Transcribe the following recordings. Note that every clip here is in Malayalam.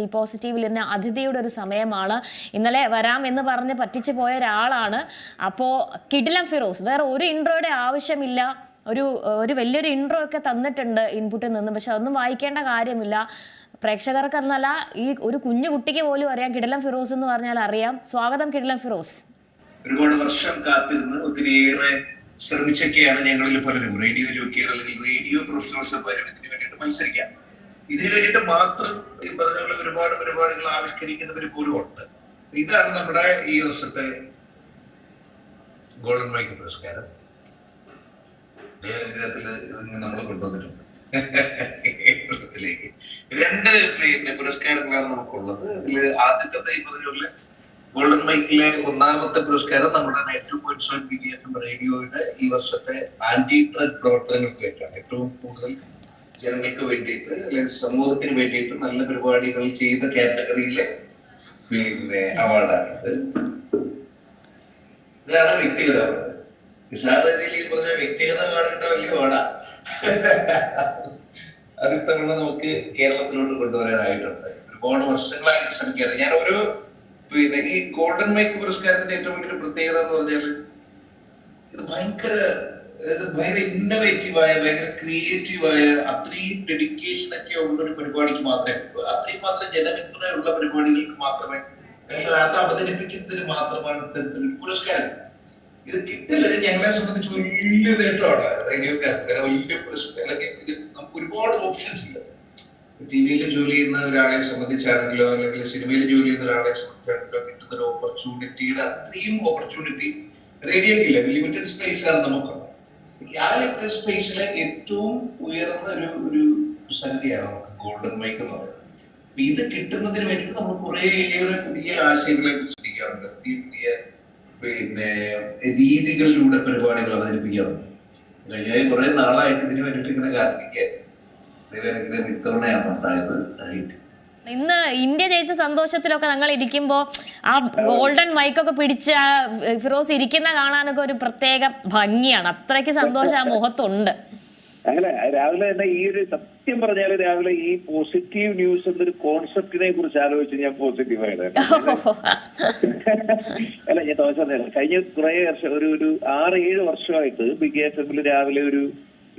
സി പോസിറ്റീവിൽ ഇന്ന് അതിഥിയുടെ ഒരു സമയമാണ്. ഇന്നലെ വരാം എന്ന് പറഞ്ഞ് പറ്റിച്ചു പോയ ഒരാളാണ്. അപ്പോൾ കിടിലം ഫിറോസ് വേറെ ഒരു ഇൻട്രോയുടെ ആവശ്യമില്ല. ഒരു ഒരു വലിയൊരു ഇൻട്രോ ഒക്കെ തന്നിട്ടുണ്ട് ഇൻപുട്ടിൽ നിന്ന്. പക്ഷെ അതൊന്നും വായിക്കേണ്ട കാര്യമില്ല. പ്രേക്ഷകർക്ക് എന്നല്ല ഈ ഒരു കുഞ്ഞു കുട്ടിക്ക് പോലും അറിയാം. കിഡിലം ഫിറോസ് എന്ന് പറഞ്ഞാൽ അറിയാം. സ്വാഗതം കിഡിലം ഫിറോസ്. ഒരുപാട് വർഷം കാത്തിരുന്ന് ഒത്തിരിയേറെ ശ്രമിച്ചൊക്കെയാണ് ഞങ്ങളിൽ പലരും. റേഡിയോ ജോക്കിയർ അല്ലെങ്കിൽ റേഡിയോ പ്രൊഫഷണൽസ് പലരും ഇതിന് വേണ്ടിയിട്ട് മത്സരിക്കാം. ഇതിന് വേണ്ടിയിട്ട് മാത്രം ഈ പറഞ്ഞ ഒരുപാട് പരിപാടികൾ ആവിഷ്കരിക്കുന്നവർ പോലും ഉണ്ട്. ഇതാണ് നമ്മുടെ ഈ വർഷത്തെ ഗോൾഡൻ മൈക്ക് പുരസ്കാരം. ജയഗ്രഹത്തിൽ നമ്മൾ കൊണ്ടുവന്നിട്ടുണ്ട്. രണ്ട് പിന്നെ പുരസ്കാരങ്ങളാണ് നമുക്കുള്ളത്. അതിൽ ആദ്യത്തെ ഈ ഗോൾഡൻ മൈക്കിലെ ഒന്നാമത്തെ പുരസ്കാരം നമ്മുടെ ഏറ്റവും പോയിന്റ് സെവൻ ബി എഫ് റേഡിയോയുടെ ഈ വർഷത്തെ ആന്റി ഡ്രഗ് പ്രവർത്തനങ്ങൾക്ക് വേണ്ടിയാണ്. ഏറ്റവും കൂടുതൽ ജനങ്ങൾക്ക് വേണ്ടിയിട്ട് അല്ലെങ്കിൽ സമൂഹത്തിന് വേണ്ടിയിട്ട് നല്ല പരിപാടികൾ ചെയ്ത കാറ്റഗറിയിലെ പിന്നെ അവാർഡാണിത് ഇതാണ് വ്യക്തിഗത അവാർഡ് രീതിയിൽ പറഞ്ഞ വ്യക്തിഗത അവാർഡിന്റെ വലിയ അവാർഡാ അത് ഇത്തവണ നമുക്ക് കേരളത്തിലോട്ട് കൊണ്ടുവരാനായിട്ടുണ്ട്. ഒരുപാട് വർഷങ്ങളായിട്ട് ശ്രമിക്കുകയാണ്. ഞാൻ ഒരു പിന്നെ ഈ ഗോൾഡൻ മൈക്ക് പുരസ്കാരത്തിന്റെ ഏറ്റവും വലിയൊരു പ്രത്യേകത എന്ന് പറഞ്ഞാൽ ഇത് ഭയങ്കര ഭയങ്കര ഇന്നോവേറ്റീവായ ഭയങ്കര ക്രിയേറ്റീവായ അത്രയും ഡെഡിക്കേഷൻ ഒക്കെ ഉള്ള ഒരു പരിപാടിക്ക് മാത്രമേ അത്രയും മാത്രം ജനപിന്തുണ ഉള്ള പരിപാടികൾക്ക് മാത്രമേ അത് അവതരിപ്പിക്കുന്നതിന് മാത്രമാണ് ഇത്തരത്തിലൊരു പുരസ്കാരം. ഇത് കിട്ടില്ലത് ഞങ്ങളെ സംബന്ധിച്ച് വലിയ നേട്ടമാണ്. റേഡിയോക്കാർക്ക് വലിയ പുരസ്കാരം. അല്ലെങ്കിൽ ഇത് നമുക്ക് ഒരുപാട് ഓപ്ഷൻസ് ഇല്ല ടി വിയിൽ ജോലി ചെയ്യുന്ന ഒരാളെ സംബന്ധിച്ചാണെങ്കിലോ അല്ലെങ്കിൽ സിനിമയിൽ ജോലി ചെയ്യുന്ന ഒരാളെ സംബന്ധിച്ചാണെങ്കിലോ കിട്ടുന്ന ഒരു ഓപ്പർച്യൂണിറ്റിയുടെ അത്രയും ഓപ്പർച്യൂണിറ്റി റേഡിയോക്കില്ല ലിമിറ്റഡ് സ്പേസ് ആണ് നമുക്ക്. ആ സ്പേസിലെ ഏറ്റവും ഉയർന്ന ഒരു ഒരു സംഗതിയാണ് നമുക്ക് ഗോൾഡൻ മൈക്ക് എന്ന് പറയുന്നത്. അപ്പൊ ഇത് കിട്ടുന്നതിന് വേണ്ടിയിട്ട് നമ്മൾ കുറേയേറെ പുതിയ ആശയങ്ങളെ ചിന്തിക്കാറുണ്ട്. പുതിയ പുതിയ പിന്നെ രീതികളിലൂടെ പരിപാടികൾ അവതരിപ്പിക്കാറുണ്ട്. കഴിഞ്ഞ കുറെ നാളായിട്ട് ഇതിന് വേണ്ടിയിട്ട് ഇങ്ങനെ കാത്തിരിക്കുക ഇതിൽ ഇങ്ങനെ വിത്തവണയാണ് ഉണ്ടായത്. ഇന്ന് ഇന്ത്യ ജയിച്ച സന്തോഷത്തിലൊക്കെ ഞങ്ങൾ ഇരിക്കുമ്പോൾ ആ ഗോൾഡൻ മൈക്കൊക്കെ പിടിച്ച് ആ ഫിറോസ് ഇരിക്കുന്ന കാണാനൊക്കെ ഒരു പ്രത്യേക ഭംഗിയാണ്. അത്രയ്ക്ക് സന്തോഷം ആ മുഖത്തുണ്ട്. അങ്ങനെ രാവിലെ തന്നെ ഈ ഒരു സത്യം പറഞ്ഞാൽ രാവിലെ ഈ പോസിറ്റീവ് ന്യൂസ് എന്നൊരു കോൺസെപ്റ്റിനെ കുറിച്ച് ആലോചിച്ച് ഞാൻ പോസിറ്റീവ് ആയത്. അല്ല ഞാൻ കഴിഞ്ഞ കുറെ വർഷം ഒരു ഒരു ആറ് ഏഴ് വർഷമായിട്ട് ബിഗ് എഫ് എമ്മിൽ രാവിലെ ഒരു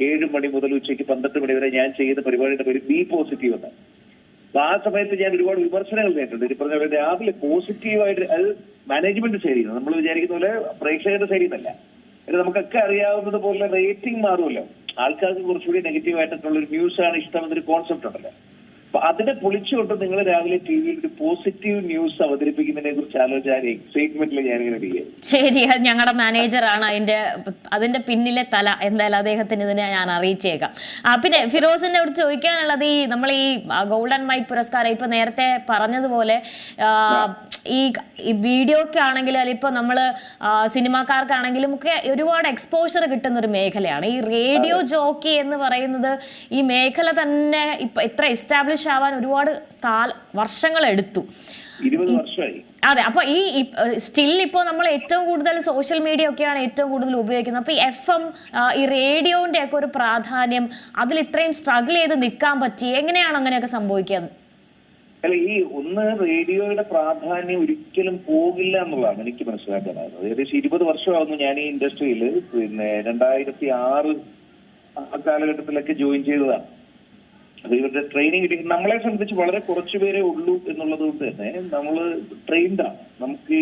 ഏഴ് മണി മുതൽ ഉച്ചയ്ക്ക് പന്ത്രണ്ട് മണി വരെ ഞാൻ ചെയ്യുന്ന പരിപാടിയുടെ പേര് ബി പോസിറ്റീവ് എന്നാണ്. ആ സമയത്ത് ഞാൻ ഒരുപാട് വിമർശനങ്ങൾ നേരിട്ടുണ്ട് ഇത് പറഞ്ഞ പോലെ രാവിലെ പോസിറ്റീവായിട്ട് അത് മാനേജ്മെന്റ് ശരി നമ്മൾ വിചാരിക്കുന്ന പോലെ പ്രേക്ഷകരുടെ ശരിയെന്നല്ല നമുക്കൊക്കെ അറിയാവുന്നത് പോലെ റേറ്റിംഗ് മാറുമല്ലോ. ആൾക്കാർക്ക് കുറച്ചുകൂടി നെഗറ്റീവ് ആയിട്ടുള്ള ഒരു ന്യൂസ് ആണ് ഇഷ്ടം എന്നൊരു കോൺസെപ്റ്റ് ഉണ്ടല്ലോ. അപ്പൊ അതിനെ പൊളിച്ചുകൊണ്ട് നിങ്ങൾ രാവിലെ ടി വിയിൽ ഒരു പോസിറ്റീവ് ന്യൂസ് അവതരിപ്പിക്കുന്നതിനെ കുറിച്ച് ആലോചിച്ചാൽ എക്സൈറ്റ്മെന്റിൽ ഞാനിങ്ങനെ ഇരിക്കുകയാണ് ശരി അത് ഞങ്ങളുടെ മാനേജറാണ് അതിന്റെ അതിന്റെ പിന്നിലെ തല എന്തായാലും അദ്ദേഹത്തിന് ഇതിനെ ഞാൻ അറിയിച്ചേക്കാം. ആ പിന്നെ ഫിറോസിന്റെ അടുത്ത് ചോദിക്കാനുള്ളത് ഈ നമ്മൾ ഈ ഗോൾഡൻ മൈക്ക് പുരസ്കാരം ഇപ്പൊ നേരത്തെ പറഞ്ഞതുപോലെ ഈ ഈ വീഡിയോക്ക് ആണെങ്കിലും അല്ലെങ്കിൽ ഇപ്പൊ നമ്മൾ സിനിമാക്കാർക്കാണെങ്കിലും ഒക്കെ ഒരുപാട് എക്സ്പോഷർ കിട്ടുന്ന ഒരു മേഖലയാണ്. ഈ റേഡിയോ ജോക്കി എന്ന് പറയുന്നത് ഈ മേഖല തന്നെ ഇപ്പൊ എത്ര എസ്റ്റാബ്ലിഷ് ആവാൻ ഒരുപാട് കാല വർഷങ്ങൾ എടുത്തു അതെ അപ്പൊ ഈ സ്റ്റിൽ ഇപ്പോൾ നമ്മൾ ഏറ്റവും കൂടുതൽ സോഷ്യൽ മീഡിയ ഒക്കെയാണ് ഏറ്റവും കൂടുതൽ ഉപയോഗിക്കുന്നത്. അപ്പൊ ഈ എഫ് എം ഈ റേഡിയോന്റെ ഒക്കെ ഒരു പ്രാധാന്യം അതിൽ ഇത്രയും സ്ട്രഗിൾ ചെയ്ത് നിൽക്കാൻ പറ്റി. എങ്ങനെയാണ് അങ്ങനെയൊക്കെ സംഭവിക്കുന്നത് അല്ല ഈ ഒന്ന് റേഡിയോയുടെ പ്രാധാന്യം ഒരിക്കലും പോകില്ല എന്നുള്ളതാണ് എനിക്ക് മനസ്സിലാക്കാനാകുന്നത് ഏകദേശം ഇരുപത് വർഷമാകുന്നു ഞാൻ ഈ ഇൻഡസ്ട്രിയിൽ പിന്നെ രണ്ടായിരത്തി ആറ് ആ കാലഘട്ടത്തിലൊക്കെ ജോയിൻ ചെയ്തതാണ്. അപ്പൊ ഇവരുടെ ട്രെയിനിങ് നമ്മളെ സംബന്ധിച്ച് വളരെ കുറച്ചു പേരെ ഉള്ളൂ എന്നുള്ളത് കൊണ്ട് തന്നെ നമ്മൾ ട്രെയിൻഡാണ് നമുക്ക്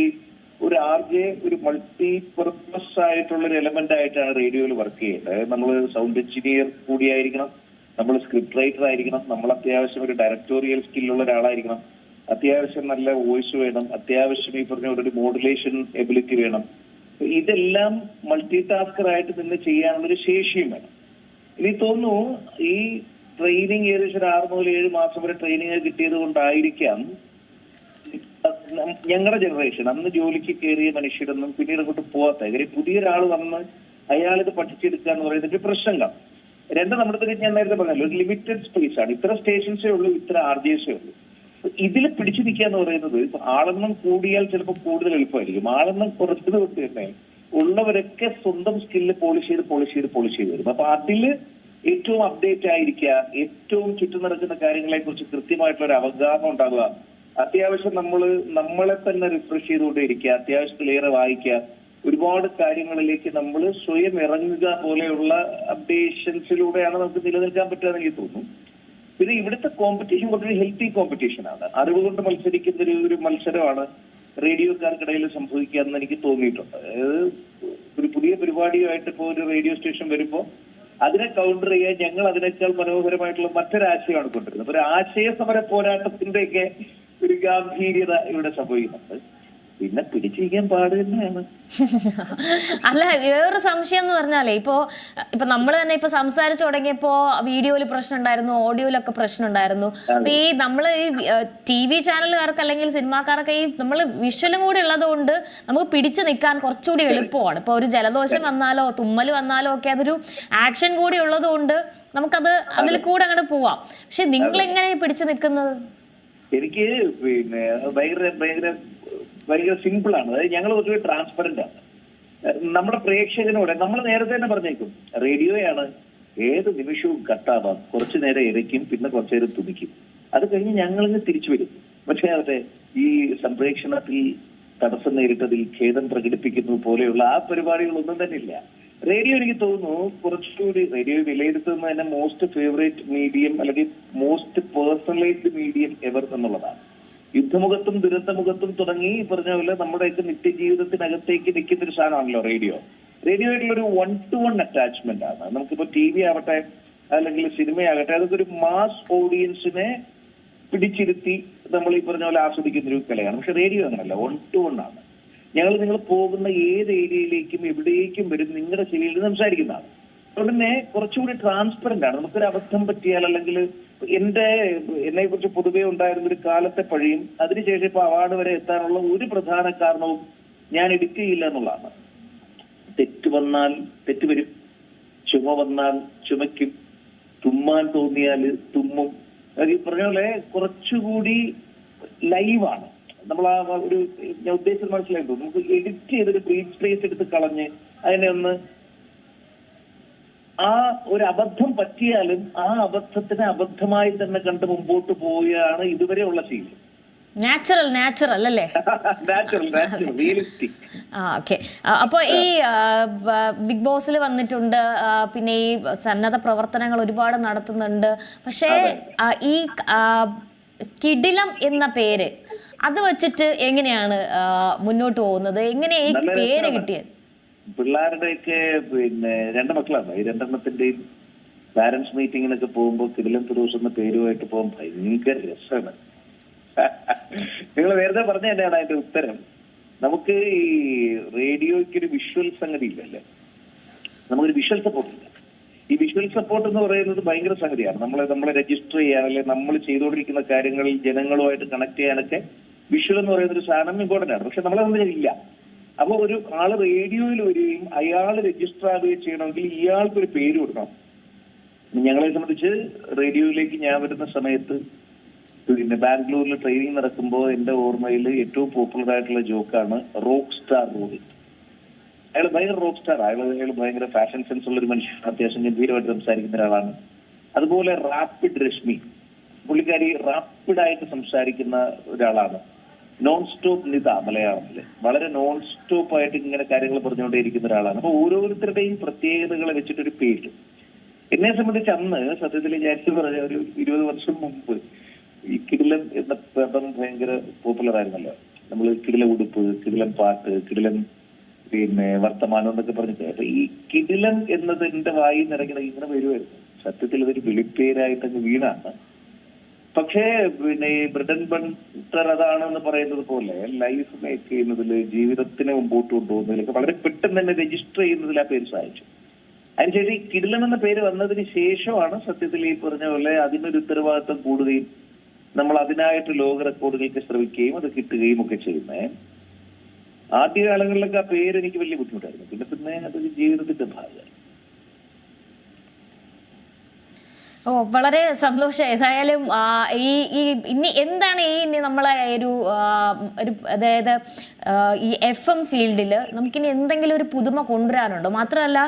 ഒരു ആർജെ ഒരു മൾട്ടി പർപ്പസ് ആയിട്ടുള്ള ഒരു എലമെന്റ് ആയിട്ടാണ് റേഡിയോയിൽ വർക്ക് ചെയ്യേണ്ടത് നമ്മൾ സൗണ്ട് എഞ്ചിനീയർ കൂടിയായിരിക്കണം നമ്മൾ സ്ക്രിപ്റ്റ് റൈറ്റർ ആയിരിക്കണം നമ്മൾ അത്യാവശ്യം ഒരു ഡയറക്ടോറിയൽ സ്കില്ലുള്ള ഒരാളായിരിക്കണം. അത്യാവശ്യം നല്ല വോയിസ് വേണം അത്യാവശ്യം ഈ പറഞ്ഞ ഒരു മോഡുലേഷൻ എബിലിറ്റി വേണം. ഇതെല്ലാം മൾട്ടി ടാസ്കർ ആയിട്ട് നിന്ന് ചെയ്യാനുള്ള ഒരു ശേഷിയും വേണം. ഇനി തോന്നുന്നു ഈ ട്രെയിനിങ് ഏകദേശം ഒരു ആറ് മുതൽ ഏഴ് മാസം വരെ ട്രെയിനിങ് കിട്ടിയത് കൊണ്ടായിരിക്കാം. ഞങ്ങളുടെ ജനറേഷൻ അന്ന് ജോലിക്ക് കയറിയ മനുഷ്യരൊന്നും പിന്നീട് അങ്ങോട്ട് പോകാത്ത കാര്യം പുതിയൊരാൾ വന്ന് അയാളിത് പഠിച്ചെടുക്കുക എന്ന് പറയുന്നത് ഒരു പ്രശ്നം കാണും രണ്ട് നമ്മുടെ ഞാൻ നേരത്തെ പറഞ്ഞല്ലോ ഒരു ലിമിറ്റഡ് സ്പേസ് ആണ്. ഇത്ര സ്റ്റേഷൻസേ ഉള്ളൂ ഇത്ര ആർ ഉള്ളൂ. ഇതിൽ പിടിച്ചു നിൽക്കുക എന്ന് പറയുന്നത് ഇപ്പൊ ആളെണ്ണം കൂടിയാൽ ചിലപ്പോൾ കൂടുതൽ എളുപ്പമായിരിക്കും. ആളെണ്ണം കുറച്ചത് കൊണ്ട് തന്നെ ഉള്ളവരൊക്കെ സ്വന്തം സ്കില്ല് പോളിഷ് ചെയ്ത് പോളിഷ് ചെയ്ത് പോളിഷ് ചെയ്ത് വരും. അപ്പൊ അതിൽ ഏറ്റവും അപ്ഡേറ്റ് ആയിരിക്കുക ഏറ്റവും ചുറ്റും നടക്കുന്ന കാര്യങ്ങളെ കുറിച്ച് കൃത്യമായിട്ടുള്ള ഒരു അവഗാഹം ഉണ്ടാകുക അത്യാവശ്യം നമ്മൾ നമ്മളെ തന്നെ റിഫ്രഷ് ചെയ്തുകൊണ്ടേയിരിക്കുക അത്യാവശ്യത്തിലേറെ വായിക്കുക. ഒരുപാട് കാര്യങ്ങളിലേക്ക് നമ്മൾ സ്വയം ഇറങ്ങുക പോലെയുള്ള അപ്ഡേഷൻസിലൂടെയാണ് നമുക്ക് നിലനിൽക്കാൻ പറ്റുക എന്ന് എനിക്ക് തോന്നുന്നു. പിന്നെ ഇവിടുത്തെ കോമ്പറ്റീഷൻ കുറച്ചൊരു ഹെൽത്തി കോമ്പറ്റീഷൻ ആണ്. അറിവ് കൊണ്ട് മത്സരിക്കുന്ന ഒരു ഒരു മത്സരമാണ് റേഡിയോക്കാർക്കിടയിൽ സംഭവിക്കുക എന്ന് എനിക്ക് തോന്നിയിട്ടുണ്ട്. അതായത് ഒരു പുതിയ പരിപാടിയുമായിട്ട് ഇപ്പോൾ ഒരു റേഡിയോ സ്റ്റേഷൻ വരുമ്പോൾ അതിനെ കൗണ്ടർ ചെയ്യാൻ ഞങ്ങൾ അതിനേക്കാൾ മനോഹരമായിട്ടുള്ള മറ്റൊരാശയമാണ് കൊണ്ടുവരുന്നത്. ഒരു ആശയ സമര പോരാട്ടത്തിന്റെയൊക്കെ ഒരു ഗാംഭീര്യത ഇവിടെ സംഭവിക്കുന്നുണ്ട്. പിന്നെ പിടിച്ചിരിക്കാൻ പാട് തന്നെയാണ്. അല്ല വേറൊരു സംശയം എന്ന് പറഞ്ഞാലേ ഇപ്പോ ഇപ്പൊ നമ്മൾ തന്നെ ഇപ്പൊ സംസാരിച്ചു തുടങ്ങിയപ്പോ വീഡിയോയിൽ പ്രശ്നം ഉണ്ടായിരുന്നു ഓഡിയോയിലൊക്കെ പ്രശ്നം ഉണ്ടായിരുന്നു അപ്പൊ ഈ നമ്മൾ ഈ ടി വി ചാനലുകാർക്ക് അല്ലെങ്കിൽ സിനിമാക്കാർക്ക് ഈ നമ്മൾ വിഷ്വലും കൂടി ഉള്ളത് കൊണ്ട് നമുക്ക് പിടിച്ചു നിൽക്കാൻ കുറച്ചുകൂടി എളുപ്പമാണ്. ഇപ്പൊ ഒരു ജലദോഷം വന്നാലോ തുമ്മൽ വന്നാലോ ഒക്കെ അതൊരു ആക്ഷൻ കൂടി ഉള്ളത് കൊണ്ട് നമുക്കത് അതിൽ കൂടെ അങ്ങോട്ട് പോവാം. പക്ഷെ നിങ്ങൾ എങ്ങനെ പിടിച്ചു നിൽക്കുന്നത് എനിക്ക് പിന്നെ ഭയങ്കര ഭയങ്കര ഭയങ്കര സിമ്പിൾ ആണ്. അതായത് ഞങ്ങൾ കുറച്ചുകൂടി ട്രാൻസ്പെറന്റ് ആണ്. നമ്മുടെ പ്രേക്ഷകനോട് നമ്മൾ നേരത്തെ തന്നെ പറഞ്ഞേക്കും റേഡിയോയാണ് ഏത് നിമിഷവും കട്ടാവാം. കുറച്ചു നേരം ഇരയ്ക്കും പിന്നെ കുറച്ചു നേരം തുടിക്കും. അത് കഴിഞ്ഞ് ഞങ്ങളിന്ന് തിരിച്ചു വരും. പക്ഷേ അതെ ഈ സംപ്രേക്ഷണത്തിൽ തടസ്സം നേരിട്ടതിൽ ഖേദം പ്രകടിപ്പിക്കുന്നു പോലെയുള്ള ആ പരിപാടികളൊന്നും തന്നെ ഇല്ല. റേഡിയോ എനിക്ക് തോന്നുന്നു കുറച്ചുകൂടി റേഡിയോ വിലയിരുത്തുന്ന തന്നെ മോസ്റ്റ് ഫേവറേറ്റ് മീഡിയം അല്ലെങ്കിൽ മോസ്റ്റ് പേഴ്സണലൈസ്ഡ് മീഡിയം എവർ എന്നുള്ളതാണ്. യുദ്ധമുഖത്തും ദുരന്തമുഖത്തും തുടങ്ങി പറഞ്ഞ പോലെ നമ്മുടെയൊക്കെ നിത്യജീവിതത്തിനകത്തേക്ക് നിൽക്കുന്ന ഒരു സാധനമാണല്ലോ റേഡിയോ. റേഡിയോയായിട്ടുള്ള ഒരു വൺ ടു വൺ അറ്റാച്ച്മെന്റ് ആണ്. നമുക്കിപ്പോ ടി വി ആവട്ടെ അല്ലെങ്കിൽ സിനിമയാകട്ടെ അതൊക്കെ ഒരു മാസ് ഓഡിയൻസിനെ പിടിച്ചിരുത്തി നമ്മൾ ഈ പറഞ്ഞ പോലെ ആസ്വദിക്കുന്ന ഒരു കലയാണ്. പക്ഷെ റേഡിയോ അങ്ങനല്ല വൺ ടു വൺ ആണ്. ഞങ്ങൾ നിങ്ങൾ പോകുന്ന ഏത് ഏരിയയിലേക്കും എവിടേക്കും വരും നിങ്ങളുടെ ചെവിയിൽ സംസാരിക്കുന്നതാണ്. തന്നെ കുറച്ചുകൂടി ട്രാൻസ്പെറന്റ് ആണ്. നമുക്കൊരു അബദ്ധം പറ്റിയാൽ അല്ലെങ്കിൽ എന്റെ എന്നെ കുറിച്ച് പൊതുവേ ഉണ്ടായിരുന്ന ഒരു കാലത്തെ പഴിയും അതിനുശേഷം ഇപ്പൊ അവാർഡ് വരെ എത്താനുള്ള ഒരു പ്രധാന കാരണവും ഞാൻ എടുക്കുകയില്ല എന്നുള്ളതാണ്. തെറ്റ് വന്നാൽ തെറ്റ് വരും. ചുമ വന്നാൽ ചുമയ്ക്കും. തുമ്മാൻ തോന്നിയാൽ തുമ്മും. ഈ പറഞ്ഞ പോലെ കുറച്ചുകൂടി ലൈവാണ് നമ്മൾ ആ ഒരു ഞാൻ ഉദ്ദേശിച്ചത് മനസ്സിലായിട്ടു നമുക്ക് എഡിറ്റ് ചെയ്തൊരു ബ്രീച്ച് സ്പേസ് എടുത്ത് കളഞ്ഞ് അതിനെ ഒന്ന് ആ ഒരു അബദ്ധം പറ്റിയാലും ആ അബദ്ധത്തിനെ അബദ്ധമായി തന്നെ കണ്ട് മുമ്പോട്ട് പോവുകയാണ് ഇതുവരെയുള്ള ശീലം. നാച്ചുറൽ നാച്ചുറൽ അല്ലേ ആ ഓക്കെ അപ്പോൾ ഈ ബിഗ് ബോസിൽ വന്നിട്ടുണ്ട്. പിന്നെ ഈ സന്നദ്ധ പ്രവർത്തനങ്ങൾ ഒരുപാട് നടത്തുന്നുണ്ട്. പക്ഷേ ഈ കിടിലം എന്ന പേര് അത് വെച്ചിട്ട് എങ്ങനെയാണ് മുന്നോട്ട് പോകുന്നത്? എങ്ങനെയാണ് ഈ പേര് കിട്ടിയത്? പിള്ളേരുടെയൊക്കെ പിന്നെ രണ്ട് മക്കളാണ്. ഈ രണ്ടെണ്ണത്തിന്റെയും പാരന്റ്സ് മീറ്റിങ്ങിനൊക്കെ പോകുമ്പോൾ കിടിലം ഫിറോസ് എന്ന പേരുമായിട്ട് പോകാൻ ഭയങ്കര രസമാണ് നിങ്ങൾ നേരത്തെ പറഞ്ഞു തന്നെയാണ് അതിന്റെ ഉത്തരം. നമുക്ക് ഈ റേഡിയോയ്ക്ക് ഒരു വിഷ്വൽ സംഗതി ഇല്ലല്ലേ? നമുക്കൊരു വിഷ്വൽ സപ്പോർട്ട് ഇല്ല. ഈ വിഷ്വൽ സപ്പോർട്ട് എന്ന് പറയുന്നത് ഭയങ്കര സംഗതിയാണ്. നമ്മളെ നമ്മളെ രജിസ്റ്റർ ചെയ്യാൻ അല്ലെങ്കിൽ നമ്മൾ ചെയ്തുകൊണ്ടിരിക്കുന്ന കാര്യങ്ങളിൽ ജനങ്ങളുമായിട്ട് കണക്ട് ചെയ്യാനൊക്കെ വിഷ്വൽ എന്ന് പറയുന്ന ഒരു സാധനം ഇമ്പോർട്ടന്റ് ആണ്. പക്ഷെ നമ്മളെ സംബന്ധിച്ച് ഇല്ല. അപ്പൊ ഒരു ആൾ റേഡിയോയിൽ വരികയും അയാൾ രജിസ്റ്റർ ആവുകയും ചെയ്യണമെങ്കിൽ ഇയാൾക്കൊരു പേര് കൊടുക്കണം. ഞങ്ങളെ സംബന്ധിച്ച് റേഡിയോയിലേക്ക് ഞാൻ വരുന്ന സമയത്ത് പിന്നെ ബാംഗ്ലൂരിൽ ട്രെയിനിങ് നടക്കുമ്പോൾ എന്റെ ഓർമ്മയിൽ ഏറ്റവും പോപ്പുലർ ആയിട്ടുള്ള ജോക്കാണ് റോക്ക് സ്റ്റാർ റോഹിത് അയാൾ ഭയങ്കര റോക്ക് സ്റ്റാർ അയാൾ അയാൾ ഭയങ്കര ഫാഷൻ സെൻസ് ഉള്ള ഒരു മനുഷ്യൻ അത്യാവശ്യം ഗംഭീരമായിട്ട് സംസാരിക്കുന്ന ഒരാളാണ്. അതുപോലെ റാപ്പിഡ് രശ്മി പുള്ളിക്കാരി റാപ്പിഡായിട്ട് സംസാരിക്കുന്ന ഒരാളാണ്. നോൺ സ്റ്റോപ്പ് നിത മലയാളത്തിൽ. വളരെ നോൺ സ്റ്റോപ്പ് ആയിട്ട് ഇങ്ങനെ കാര്യങ്ങൾ പറഞ്ഞുകൊണ്ടേയിരിക്കുന്ന ഒരാളാണ്. അപ്പൊ ഓരോരുത്തരുടെയും പ്രത്യേകതകളെ വെച്ചിട്ടൊരു പേര്. എന്നെ സംബന്ധിച്ച് അന്ന് സത്യത്തിൽ ഞാൻ പറഞ്ഞ ഒരു ഇരുപത് വർഷം മുമ്പ് ഈ കിടിലം എന്ന പദം ഭയങ്കര പോപ്പുലർ ആയിരുന്നല്ലോ. നമ്മൾ കിടിലം ഉടുപ്പ് കിടിലം പാട്ട് കിടിലം പിന്നെ വർത്തമാനം എന്നൊക്കെ പറഞ്ഞിട്ട്. അപ്പൊ ഈ കിടിലം എന്നത് എന്റെ വായി നിറങ്ങണ ഇങ്ങനെ വരുമായിരുന്നു സത്യത്തിൽ ഇതൊരു വിളിപ്പേരായിട്ടങ്ങ് വീണാണ്. പക്ഷേ പിന്നെ ഈ ബ്രിട്ടൻ ബണ്ടർ അതാണെന്ന് പറയുന്നത് പോലെ ലൈഫ് മേക്ക് ചെയ്യുന്നതിൽ ജീവിതത്തിനെ മുമ്പോട്ട് കൊണ്ടുപോകുന്നതിലൊക്കെ വളരെ പെട്ടെന്ന് തന്നെ രജിസ്റ്റർ ചെയ്യുന്നതിൽ ആ പേര് സഹായിച്ചു. അതിനുശേഷം ഈ കിടിലൻ എന്ന പേര് വന്നതിന് ശേഷമാണ് സത്യത്തിൽ ഈ പറഞ്ഞ പോലെ അതിനൊരു ഉത്തരവാദിത്വം കൂടുകയും നമ്മൾ അതിനായിട്ട് ലോക റെക്കോർഡുകൾക്ക് ശ്രമിക്കുകയും അത് കിട്ടുകയും ഒക്കെ ചെയ്യുന്നത്. ആദ്യകാലങ്ങളിലൊക്കെ ആ പേര് എനിക്ക് വലിയ ബുദ്ധിമുട്ടായിരുന്നു. പിന്നെ പിന്നെ അതൊരു ജീവിതത്തിന്റെ ഭാഗമായി. ഓ വളരെ സന്തോഷം. ഏതായാലും ഈ ഇനി എന്താണ് ഈ ഇനി നമ്മളെ ഒരു ഒരു അതായത് ഈ എഫ് എം ഫീൽഡിൽ നമുക്കിനി എന്തെങ്കിലും ഒരു പുതുമ കൊണ്ടുവരാനുണ്ടോ? മാത്രമല്ല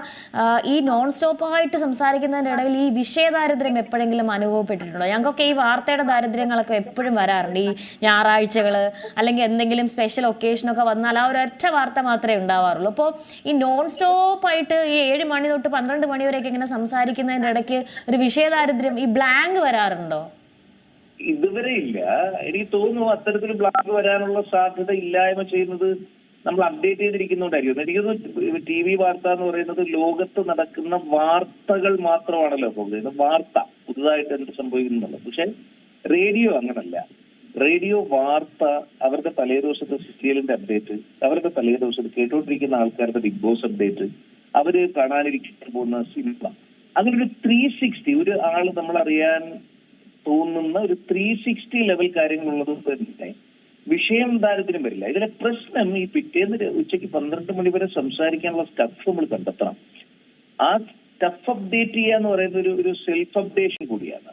ഈ നോൺ സ്റ്റോപ്പായിട്ട് സംസാരിക്കുന്നതിന്റെ ഇടയിൽ ഈ വിഷയദാരിദ്ര്യം എപ്പോഴെങ്കിലും അനുഭവപ്പെട്ടിട്ടുണ്ടോ? ഞങ്ങൾക്കൊക്കെ ഈ വാർത്തയുടെ ദാരിദ്ര്യങ്ങളൊക്കെ എപ്പോഴും വരാറുണ്ട്. ഈ ഞായറാഴ്ചകൾ അല്ലെങ്കിൽ എന്തെങ്കിലും സ്പെഷ്യൽ ഒക്കേഷനൊക്കെ വന്നാൽ ആ ഒരൊറ്റ വാർത്ത മാത്രമേ ഉണ്ടാവാറുള്ളൂ. അപ്പോൾ ഈ നോൺ സ്റ്റോപ്പായിട്ട് ഈ ഏഴ് മണി തൊട്ട് പന്ത്രണ്ട് മണി വരെയൊക്കെ ഇങ്ങനെ സംസാരിക്കുന്നതിന്റെ ഇടയ്ക്ക് ഒരു വിഷയദാരിദ്ര്യം ഈ ബ്ലാങ്ക് വരാറുണ്ടോ? ഇതുവരെ ഇല്ല. എനിക്ക് തോന്നുന്നു അത്തരത്തിൽ ബ്ലാക്ക് വരാനുള്ള സാധ്യത ഇല്ലായ്മ ചെയ്യുന്നത് നമ്മൾ അപ്ഡേറ്റ് ചെയ്തിരിക്കുന്നോണ്ടായിരിക്കും. എനിക്ക് തോന്നുന്നു ടി വി വാർത്ത എന്ന് പറയുന്നത് ലോകത്ത് നടക്കുന്ന വാർത്തകൾ മാത്രമാണല്ലോ പോകുന്നത് വാർത്ത പുതുതായിട്ട് എന്ത് സംഭവിക്കുന്നുള്ളത്. പക്ഷെ റേഡിയോ അങ്ങനല്ല. റേഡിയോ വാർത്ത അവരുടെ തലേ ദിവസത്തെ സീരിയലിന്റെ അപ്ഡേറ്റ് അവരുടെ തലേ ദിവസത്തെ കേട്ടോണ്ടിരിക്കുന്ന ആൾക്കാരുടെ ബിഗ് ബോസ് അപ്ഡേറ്റ് അവർ കാണാനിരിക്കാൻ പോകുന്ന സിനിമ അങ്ങനെ ഒരു ത്രീ സിക്സ്റ്റി ഒരു ആൾ നമ്മൾ അറിയാൻ തോന്നുന്ന ഒരു ത്രീ സിക്സ്റ്റി ലെവൽ കാര്യങ്ങളുള്ളത് തന്നെ വിഷയം ദാരിദ്ര്യം വരില്ല. ഇതിലെ പ്രശ്നം ഈ പിറ്റേന്ന് ഉച്ചയ്ക്ക് പന്ത്രണ്ട് മണി വരെ സംസാരിക്കാനുള്ള സ്റ്റഫ് നമ്മൾ കണ്ടെത്തണം. ആ സ്റ്റഫ് അപ്ഡേറ്റ് ചെയ്യുക എന്ന് പറയുന്ന ഒരു ഒരു സെൽഫ് അപ്ഡേഷൻ കൂടിയാണ്.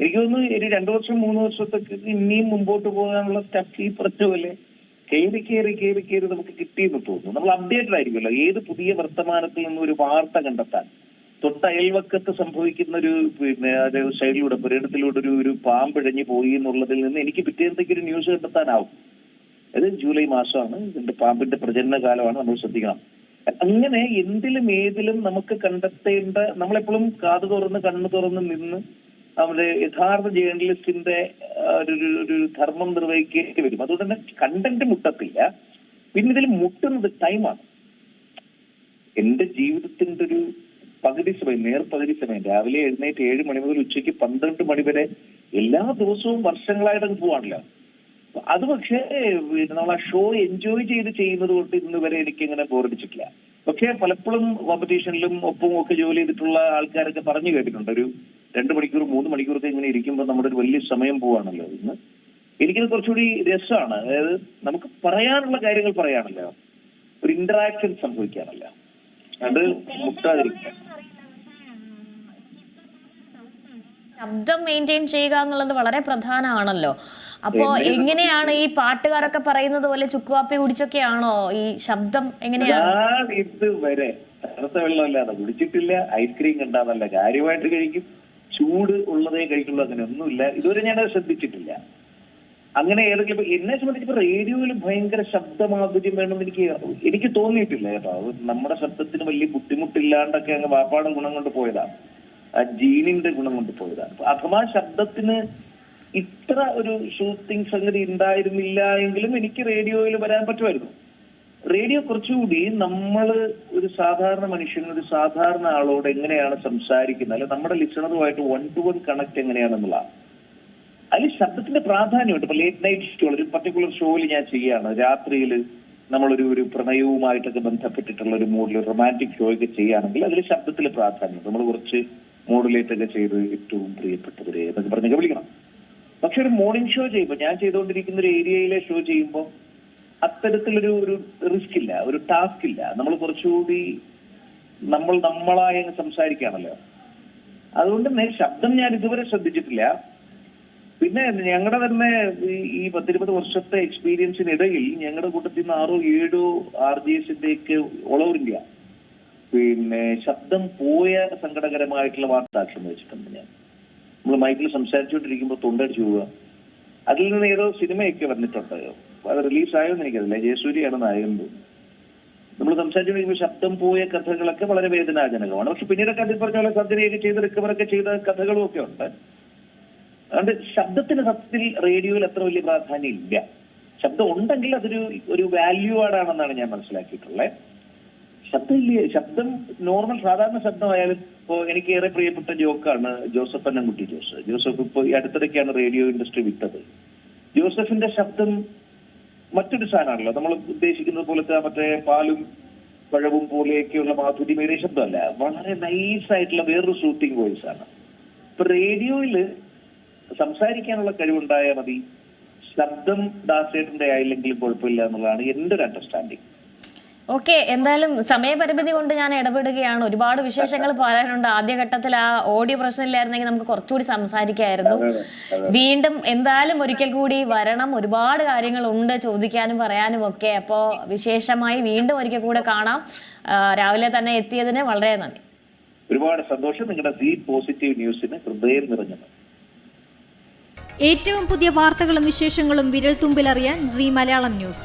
എനിക്ക് തോന്നുന്നു ഒരു രണ്ടു വർഷം മൂന്ന് വർഷത്തൊക്കെ ഇനിയും മുമ്പോട്ട് പോകാനുള്ള സ്റ്റഫ് ഈ പറഞ്ഞ പോലെ കയറി കയറി കയറി കയറി നമുക്ക് കിട്ടിയെന്ന് തോന്നുന്നു. നമ്മൾ അപ്ഡേറ്റഡ് ആയിരിക്കുമല്ലോ. ഏത് പുതിയ വർത്തമാനത്തിൽ നിന്നും ഒരു വാർത്ത കണ്ടെത്താൻ. തൊട്ട അയൽവക്കത്ത് സംഭവിക്കുന്ന ഒരു പിന്നെ അതായത് ശൈലിയുടെ പുരയിടത്തിലൂടെ ഒരു ഒരു പാമ്പിഴഞ്ഞു പോയി എന്നുള്ളതിൽ നിന്ന് എനിക്ക് പിറ്റേന്നത്തേക്ക് ഒരു ന്യൂസ് കണ്ടെത്താനാവും. അത് ജൂലൈ മാസമാണ്. ഇതിന്റെ പാമ്പിന്റെ പ്രജനന കാലമാണ്. നമ്മൾ ശ്രദ്ധിക്കണം. അങ്ങനെ എന്തിലും ഏതിലും നമുക്ക് കണ്ടെത്തേണ്ട നമ്മളെപ്പോഴും കാത് തുറന്ന് കണ്ണു തുറന്ന് നിന്ന് നമ്മുടെ യഥാർത്ഥ ജേർണലിസ്റ്റിന്റെ ഒരു- ഒരു ധർമ്മം നിർവഹിക്കേണ്ടി വരും. അതുകൊണ്ട് തന്നെ കണ്ടന്റ് മുട്ടത്തില്ല. പിന്നെ ഇതിൽ മുട്ടുന്നത് ടൈമാണ്. എന്റെ ജീവിതത്തിന്റെ ഒരു പകുതി സമയം നേർ പകുതി സമയം. രാവിലെ എഴുന്നേറ്റ് ഏഴ് മണി മുതൽ ഉച്ചയ്ക്ക് പന്ത്രണ്ട് മണി വരെ എല്ലാ ദിവസവും വർഷങ്ങളായിട്ട് അങ്ങ് പോവാണല്ലോ അത് പക്ഷേ നമ്മൾ ആ ഷോ എൻജോയ് ചെയ്ത് ചെയ്യുന്നത് കൊണ്ട് ഇന്ന് വരെ എനിക്ക് ഇങ്ങനെ ബോറടിച്ചിട്ടില്ല പക്ഷേ പലപ്പോഴും കോമ്പറ്റീഷനിലും ഒപ്പവും ഒക്കെ ജോലി ചെയ്തിട്ടുള്ള ആൾക്കാരൊക്കെ പറഞ്ഞു കേട്ടിട്ടുണ്ട്. ഒരു രണ്ട് മണിക്കൂർ മൂന്ന് മണിക്കൂറൊക്കെ ഇങ്ങനെ ഇരിക്കുമ്പോൾ നമ്മുടെ ഒരു വലിയ സമയം പോവാണല്ലോ ഇന്ന്. എനിക്കത് കുറച്ചുകൂടി രസമാണ്. അതായത് നമുക്ക് പറയാനുള്ള കാര്യങ്ങൾ പറയാണല്ലോ ഒരു ഇന്ററാക്ഷൻ സംഭവിക്കാനല്ല. അത് മുട്ടാതിരിക്കുക ശബ്ദം മെയിന്റെയിൻ ചെയ്യുക എന്നുള്ളത് വളരെ പ്രധാനമാണല്ലോ. അപ്പോ എങ്ങനെയാണ് ഈ പാട്ടുകാരൊക്കെ പറയുന്നത് പോലെ ചുക്കുവാപ്പി കുടിച്ചൊക്കെയാണോ ഈ ശബ്ദം എങ്ങനെയാണ്? തണുത്ത വെള്ളമല്ലാതെ കുടിച്ചിട്ടില്ല. ഐസ്ക്രീം കണ്ടാന്നല്ല. കാര്യമായിട്ട് കഴിക്കും. ചൂട് ഉള്ളതേ കഴിക്കുള്ളൂ. അങ്ങനെ ഒന്നുമില്ല. ഇതുവരെ ഞാൻ ശ്രദ്ധിച്ചിട്ടില്ല. അങ്ങനെ ഏതെങ്കിലും എന്നെ സംബന്ധിച്ച് റേഡിയോയിൽ ഭയങ്കര ശബ്ദമാധുര്യം വേണമെന്ന് എനിക്ക് എനിക്ക് തോന്നിയിട്ടില്ല കേട്ടോ. അത് നമ്മുടെ ശബ്ദത്തിന് വലിയ ബുദ്ധിമുട്ടില്ലാണ്ടൊക്കെ അങ്ങ് വാപ്പാടും ഗുണം കൊണ്ട് പോയതാണ് ജീനിന്റെ ഗുണം കൊണ്ട് പോയതാണ്. അഥവാ ശബ്ദത്തിന് ഇത്ര ഒരു ഷൂട്ടിംഗ് സംഗതി ഉണ്ടായിരുന്നില്ല എങ്കിലും എനിക്ക് റേഡിയോയിൽ വരാൻ പറ്റുമായിരുന്നു. റേഡിയോ കുറച്ചുകൂടി നമ്മൾ ഒരു സാധാരണ മനുഷ്യൻ ഒരു സാധാരണ ആളോട് എങ്ങനെയാണ് സംസാരിക്കുന്നത്? അല്ലെ നമ്മുടെ ലിസണറുമായിട്ട് വൺ ടു വൺ കണക്ട് എങ്ങനെയാണെന്നുള്ളതാണ്. അതിൽ ശബ്ദത്തിന്റെ പ്രാധാന്യമുണ്ട്. ഇപ്പൊ ലേറ്റ് നൈറ്റ് ഷോ ഒരു പർട്ടിക്കുലർ ഷോയിൽ ഞാൻ ചെയ്യാണ് രാത്രിയിൽ നമ്മളൊരു ഒരു പ്രണയവുമായിട്ടൊക്കെ ബന്ധപ്പെട്ടിട്ടുള്ള ഒരു മൂഡിൽ റൊമാന്റിക് ഷോ ഒക്കെ ചെയ്യുകയാണെങ്കിൽ അതിൽ ശബ്ദത്തിൽ പ്രാധാന്യം നമ്മൾ കുറച്ച് മോഡുലേറ്റ് ഒക്കെ ചെയ്ത് ഏറ്റവും പ്രിയപ്പെട്ടവരെ എന്നൊക്കെ പറഞ്ഞൊക്കെ വിളിക്കണം. പക്ഷെ ഒരു മോർണിംഗ് ഷോ ചെയ്യുമ്പോൾ ഞാൻ ചെയ്തുകൊണ്ടിരിക്കുന്ന ഒരു ഏരിയയിലെ ഷോ ചെയ്യുമ്പോൾ അത്തരത്തിലൊരു ഒരു റിസ്ക് ഇല്ല ഒരു ടാസ്ക് ഇല്ല. നമ്മൾ കുറച്ചുകൂടി നമ്മൾ നമ്മളായി അങ്ങ് സംസാരിക്കുകയാണല്ലോ. അതുകൊണ്ട് തന്നെ ശബ്ദം ഞാൻ ഇതുവരെ ശ്രദ്ധിച്ചിട്ടില്ല. പിന്നെ ഞങ്ങളുടെ തന്നെ ഈ- പത്തിരുപത് വർഷത്തെ എക്സ്പീരിയൻസിനിടയിൽ ഞങ്ങളുടെ കൂട്ടത്തിൽ നിന്ന് ആറോ ഏഴോ ആർ ജി എസിന്റെയൊക്കെ ഓൾ ഓവർ ഇന്ത്യ പിന്നെ ശബ്ദം പോയ സങ്കടകരമായിട്ടുള്ള വാർത്ത സാക്ഷ്യം വെച്ചിട്ടുണ്ട് ഞാൻ. നമ്മൾ മൈക്കിൽ സംസാരിച്ചുകൊണ്ടിരിക്കുമ്പോൾ തൊണ്ടടിച്ചു പോവുക. അതിൽ നിന്ന് ഏതോ സിനിമയൊക്കെ വന്നിട്ടുണ്ട്. അത് റിലീസായോ എന്ന് എനിക്കറിയില്ല. ജയസൂര്യയാണ് നായകൻ നമ്മൾ സംസാരിച്ചുകൊണ്ടിരിക്കുമ്പോൾ ശബ്ദം പോയ കഥകളൊക്കെ വളരെ വേദനാജനകമാണ്. പക്ഷെ പിന്നീടൊക്കെ അതിൽ പറഞ്ഞ പോലെ സർജറിയൊക്കെ ചെയ്ത് റിക്കവറൊക്കെ ചെയ്ത കഥകളും ഒക്കെ ഉണ്ട്. അതുകൊണ്ട് ശബ്ദത്തിന് സത്യത്തിൽ റേഡിയോയിൽ അത്ര വലിയ പ്രാധാന്യം ഇല്ല. ശബ്ദം ഉണ്ടെങ്കിൽ അതൊരു ഒരു വാല്യൂ ആഡാണെന്നാണ് ഞാൻ മനസ്സിലാക്കിയിട്ടുള്ളത് ശബ്ദം ശബ്ദം നോർമൽ സാധാരണ ശബ്ദമായാലും ഇപ്പോ എനിക്ക് ഏറെ പ്രിയപ്പെട്ട ജോക്കാണ് ജോസഫ് അന്നൻകുട്ടി ജോസ്. ജോസഫ് ഇപ്പൊ ഈ അടുത്തിടയ്ക്കാണ് റേഡിയോ ഇൻഡസ്ട്രി വിട്ടത്. ജോസഫിന്റെ ശബ്ദം മറ്റൊരു സാധനമാണല്ലോ. നമ്മൾ ഉദ്ദേശിക്കുന്നത് പോലത്തെ മറ്റേ പാലും പഴവും പോലെയൊക്കെയുള്ള മാധുര്യമേറിയ ശബ്ദമല്ല. വളരെ നൈസ് ആയിട്ടുള്ള വേറൊരു ഷൂട്ടിംഗ് വോയിസ് ആണ്. ഇപ്പൊ റേഡിയോയിൽ സംസാരിക്കാനുള്ള കഴിവുണ്ടായാൽ മതി. ശബ്ദം ദാസേട്ടന്റെ ആയില്ലെങ്കിലും കുഴപ്പമില്ല എന്നുള്ളതാണ് എന്റെ ഒരു അണ്ടർസ്റ്റാൻഡിങ് ഓക്കെ എന്തായാലും സമയപരിമിതി കൊണ്ട് ഞാൻ ഇടപെടുകയാണ്. ഒരുപാട് വിശേഷങ്ങൾ പറയാനുണ്ട്. ആദ്യഘട്ടത്തിൽ ആ ഓഡിയോ പ്രശ്നമില്ലായിരുന്നെങ്കിൽ നമുക്ക് കുറച്ചുകൂടി സംസാരിക്കായിരുന്നു. വീണ്ടും എന്തായാലും ഒരിക്കൽ കൂടി വരണം. ഒരുപാട് കാര്യങ്ങളുണ്ട് ചോദിക്കാനും പറയാനും ഒക്കെ. അപ്പോൾ വിശേഷമായി വീണ്ടും ഒരിക്കൽ കൂടെ കാണാം. രാവിലെ തന്നെ എത്തിയതിന് വളരെ നന്ദി. ഒരുപാട് സന്തോഷം. നിങ്ങളുടെ സി പോസിറ്റീവ് ന്യൂസിന് ഹൃദയം നിറഞ്ഞു ഏറ്റവും പുതിയ വാർത്തകളും വിശേഷങ്ങളും വിരൽ തുമ്പിലറിയാൻ സി മലയാളം ന്യൂസ്.